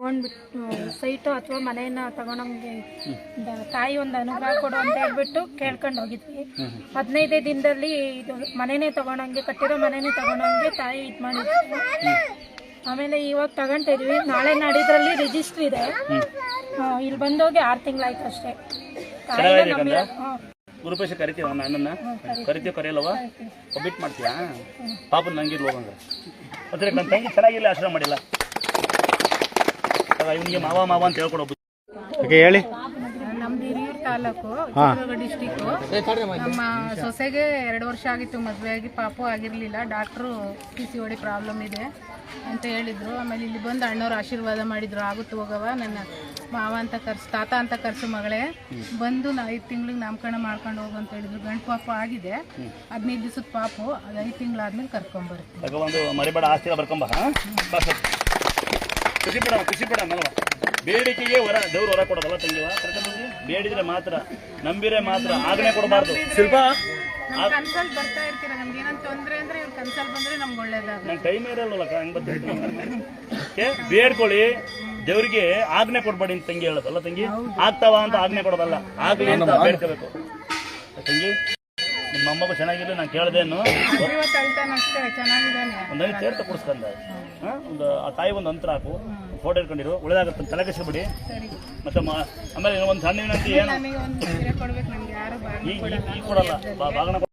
ತಗೊಂಡ್ಬಿಟ್ಟು ಸೈಟು ಅಥವಾ ಮನೆಯನ್ನ ತಗೊಂಡಂಗೆ ತಾಯಿ ಒಂದು ಅನುಗ್ರಹ ಕೊಡು ಅಂತ ಹೇಳ್ಬಿಟ್ಟು ಕೇಳ್ಕೊಂಡು ಹೋಗಿದ್ವಿ. ಹದಿನೈದೇ ದಿನದಲ್ಲಿ ಇದು ಮನೆನೇ ತಗೊಂಡಂಗೆ ಕಟ್ಟಿರೋ ಮನೆನೇ ತಗೊಂಡಂಗೆ ತಾಯಿ ಇದು ಮಾಡಿದ್ರು ಆಮೇಲೆ ಇವಾಗ ತಗೊಂಡಿದ್ವಿ. ನಾಳೆ ನಾಡಿದ್ರಲ್ಲಿ ರಿಜಿಸ್ಟ್ರ್ ಇದೆ. ಇಲ್ಲಿ ಬಂದೋಗಿ ಆರು ತಿಂಗಳಾಯ್ತು ಅಷ್ಟೇ. ತಾಯಿನ ನಂಬಿ- ಹಾ, ಗುರುಪೇಶ ಕರಿತೀವ ನನ್ನ ಅಣ್ಣನ ಕರಿತೀವಿ. ಕರೆಯಲ್ಲವ? ಒಬ್ಬಿಟ್ಟು ಮಾಡ್ತೀಯಾ? ಪಾಪ ನಂಗಿರ್ಲು ಹೋಗಂಗ ಅದ್ರ ನನ್ನ ತಂಗಿ ಚೆನ್ನಾಗಿಲ್ಲ ಆಶ್ರಮ ಮಾಡಿಲ್ಲ. ಇವನಿಗೆ ಮಾವ ಮಾವ ಅಂತ ಹೇಳ್ಕೊಡೋ ಹೇಳಿ. ನಮ್ದು ಹಿರಿಯೂರು ತಾಲೂಕು ಚಿತ್ರದುರ್ಗ ನಮ್ಮ ಸೊಸೆಗೆ ಎರಡು ವರ್ಷ ಆಗಿತ್ತು ಮದುವೆ ಆಗಿ ಪಾಪು ಆಗಿರಲಿಲ್ಲ. Doctor P C O D problem ಇದೆ ಅಂತ ಹೇಳಿದ್ರು. ಆಮೇಲೆ ಇಲ್ಲಿ ಬಂದು ಅಣ್ಣವ್ರು ಆಶೀರ್ವಾದ ಮಾಡಿದ್ರು. ಆಗುತ್ತೆ ಹೋಗವ ನನ್ನ ಮಾವ ಅಂತ ಕರ್ಸು ತಾತ ಅಂತ ಕರ್ಸು ಮಗಳೇ. ಬಂದು ನಾ ಐದು ತಿಂಗಳಿಗೆ ನಾಮಕರಣ ಮಾಡ್ಕೊಂಡು ಹೋಗು ಅಂತ ಹೇಳಿದ್ರು. ಗಂಡು ಪಾಪು ಆಗಿದೆ. ಹದಿನೈದು ದಿವಸದ ಪಾಪು. ಅದು ಐದು ತಿಂಗಳಾದ್ಮೇಲೆ ಕರ್ಕೊಂಬರ್ತೀವಿ ಆಗ ಒಂದು ಮರಿಬೇಡ ಆಸ್ತಿ ಬರ್ಕೊಂಬ ಹಾ ಬಾ ಸರ್. ಖುಷಿ ಪಡ ಖುಷಿ ಪಡ ಬೇಡಿಕೆಗೆ ವರ ದೇವ್ರು ವರ ಕೊಡೋದಲ್ಲ ತಂಗಿವ? ಬೇಡಿದ್ರೆ ಮಾತ್ರ ನಂಬಿರೆ ಮಾತ್ರ ಆಜ್ಞೆ ಕೊಡಬಾರ್ದು. ಶಿಲ್ಪ? ನಮ್ಮ ಕನ್ಸಲ್ಲಿ ಬರ್ತಾ ಇರ್ತೀರ? ನಮ್ಗೆ ಏನಂತ ತೊಂದರೆ ಅಂದ್ರೆ ಇವ್ರ ಕನ್ಸಲ್ಲಿ ಬಂದ್ರೆ ನಮ್ಗೆ ಒಳ್ಳೇದಾಗ ನಂಗೆ ಟೈಮ್ ಇರಲ್ಲ ಹಂಗೆ ಬರ್ತೀನಿ ಬೇಡ್ಕೊಳ್ಳಿ. ದೇವ್ರಿಗೆ ಆಜ್ಞೆ ಕೊಡ್ಬೇಡಿ ಅಂತ ತಂಗಿ ಹೇಳೋದಲ್ಲ ತಂಗಿ? ಆಗ್ತಾವ ಅಂತ ಆಜ್ಞೆ ಕೊಡೋದಲ್ಲ. ಆಗ್ಲಿ ಅಂತ ಬೇಡ್ಕೋಬೇಕು. ತಂಗಿ ನಿಮ್ಮ ಮೊಮ್ಮಗ ಚೆನ್ನಾಗಿಲ್ಲ ನಾನು ಕೇಳ್ದೇನು ಸೇರ್ತ ಒಂದು ಐದು ತೀರ್ಥ ಒಂದು ಆ ತಾಯಿ ಒಂದು ಅಂತರ ಹಾಕು. ಫೋಟೋ ಇಟ್ಕೊಂಡಿರು ಒಳ್ಳೆದಾಗುತ್ತೆ ತಲೆ ಕೆಸಿಬಿಡಿ ಮತ್ತೆ ಮ- ಆಮೇಲೆ ಒಂದು ಸಣ್ಣ ವಿನಂತಿ ಏನು? ನಮಗೆ ಒಂದು ಸೀರೆ ಕೊಡ್ಬೇಕು ನಮ್ಗೆ ಯಾರು ಬಾಗಿ ಈಗ ಕೊಡಲ್ಲ. ಬಾ-